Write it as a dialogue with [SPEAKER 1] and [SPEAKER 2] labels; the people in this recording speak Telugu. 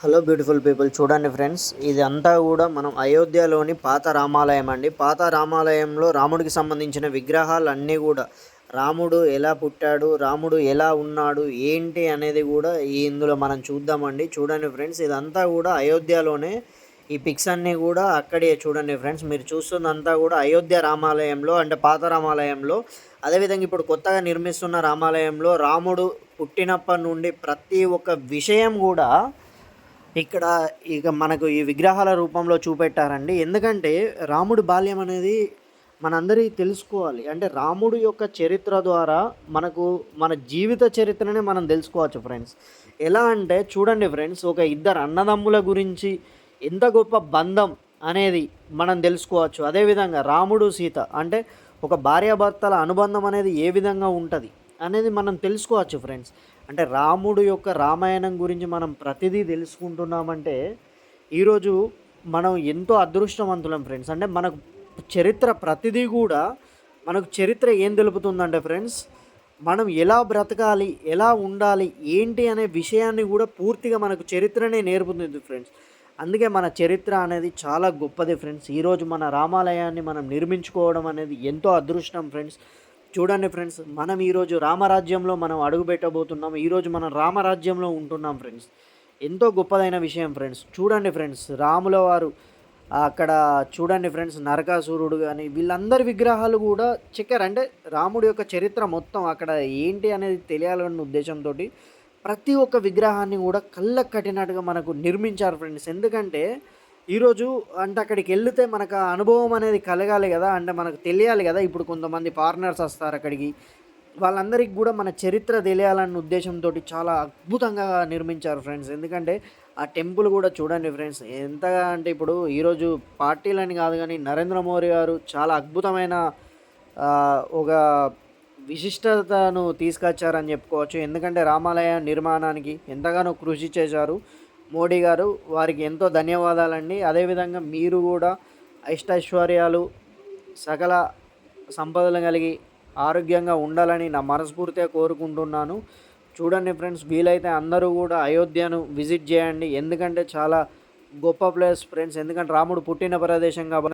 [SPEAKER 1] హలో బ్యూటిఫుల్ పీపుల్ చూడండి ఫ్రెండ్స్ ఇది అంతా కూడా మనం అయోధ్యలోని పాత రామాలయం అండి. పాత రామాలయంలో రాముడికి సంబంధించిన విగ్రహాలు అన్నీ కూడా రాముడు ఎలా పుట్టాడు రాముడు ఎలా ఉన్నాడు ఏంటి అనేది కూడా ఇందులో మనం చూద్దామండి. చూడండి ఫ్రెండ్స్ ఇదంతా కూడా అయోధ్యలోనే ఈ పిక్స్ అన్నీ కూడా అక్కడే చూడండి ఫ్రెండ్స్ మీరు చూస్తున్నంతా కూడా అయోధ్య రామాలయంలో అంటే పాత రామాలయంలో అదేవిధంగా ఇప్పుడు కొత్తగా నిర్మిస్తున్న రామాలయంలో రాముడు పుట్టినప్పటి నుండి ప్రతి ఒక్క విషయం కూడా ఇక్కడ ఇక మనకు ఈ విగ్రహాల రూపంలో చూపెట్టారండి. ఎందుకంటే రాముడి బాల్యం అనేది మనందరికీ తెలుసుకోవాలి. అంటే రాముడు యొక్క చరిత్ర ద్వారా మనకు మన జీవిత చరిత్రని మనం తెలుసుకోవచ్చు ఫ్రెండ్స్. ఎలా అంటే చూడండి ఫ్రెండ్స్ ఒక ఇద్దరు అన్నదమ్ముల గురించి ఎంత గొప్ప బంధం అనేది మనం తెలుసుకోవచ్చు. అదేవిధంగా రాముడు సీత అంటే ఒక భార్యాభర్తల అనుబంధం అనేది ఏ విధంగా ఉంటుంది? అనేది మనం తెలుసుకోవచ్చు ఫ్రెండ్స్. అంటే రాముడు యొక్క రామాయణం గురించి మనం ప్రతిదీ తెలుసుకుంటున్నామంటే ఈరోజు మనం ఎంతో అదృష్టవంతులం ఫ్రెండ్స్. అంటే మనకు చరిత్ర ప్రతిదీ కూడా మనకు చరిత్ర ఏం తెలుపుతుందంటే ఫ్రెండ్స్ మనం ఎలా బ్రతకాలి ఎలా ఉండాలి ఏంటి అనే విషయాన్ని కూడా పూర్తిగా మనకు చరిత్రనే నేర్పుతుంది ఫ్రెండ్స్. అందుకే మన చరిత్ర అనేది చాలా గొప్పది ఫ్రెండ్స్. ఈరోజు మన రామాలయాన్ని మనం నిర్మించుకోవడం అనేది ఎంతో అదృష్టం ఫ్రెండ్స్. చూడండి ఫ్రెండ్స్ మనం ఈరోజు రామరాజ్యంలో మనం అడుగుపెట్టబోతున్నాం ఈరోజు మనం రామరాజ్యంలో ఉంటున్నాం ఫ్రెండ్స్. ఎంతో గొప్పదైన విషయం ఫ్రెండ్స్ చూడండి ఫ్రెండ్స్ రాముల వారు అక్కడ చూడండి ఫ్రెండ్స్ నరకాసురుడు కానీ వీళ్ళందరి విగ్రహాలు కూడా చెక్కారు అంటే రాముడి యొక్క చరిత్ర మొత్తం అక్కడ ఏంటి అనేది తెలియాలన్న ఉద్దేశంతో ప్రతి ఒక్క విగ్రహాన్ని కూడా కళ్ళకు కట్టినట్టుగా మనకు నిర్మించారు ఫ్రెండ్స్. ఎందుకంటే ఈరోజు అంటే అక్కడికి వెళ్తే మనకు అనుభవం అనేది కలగాలి కదా అంటే మనకు తెలియాలి కదా ఇప్పుడు కొంతమంది ఫారినర్స్ వస్తారు అక్కడికి. వాళ్ళందరికీ కూడా మన చరిత్ర తెలియాలన్న ఉద్దేశంతో చాలా అద్భుతంగా నిర్మించారు ఫ్రెండ్స్. ఎందుకంటే ఆ టెంపుల్ కూడా చూడండి ఫ్రెండ్స్ ఎంతగా అంటే ఇప్పుడు ఈరోజు పార్టీలని కాదు కానీ నరేంద్ర మోడీ గారు చాలా అద్భుతమైన ఒక విశిష్టతను తీసుకొచ్చారని చెప్పుకోవచ్చు. ఎందుకంటే రామాలయ నిర్మాణానికి ఎంతగానో కృషి చేశారు. మోడీ గారు వారికి ఎంతో ధన్యవాదాలండి. అదేవిధంగా మీరు కూడా ఇష్టైశ్వర్యాలు సకల సంపదలు కలిగి ఆరోగ్యంగా ఉండాలని నా మనస్ఫూర్తిగా కోరుకుంటున్నాను. చూడండి ఫ్రెండ్స్ వీలైతే అందరూ కూడా అయోధ్యను విజిట్ చేయండి. ఎందుకంటే చాలా గొప్ప ప్లేస్ ఫ్రెండ్స్. ఎందుకంటే రాముడు పుట్టిన ప్రదేశం కాబట్టి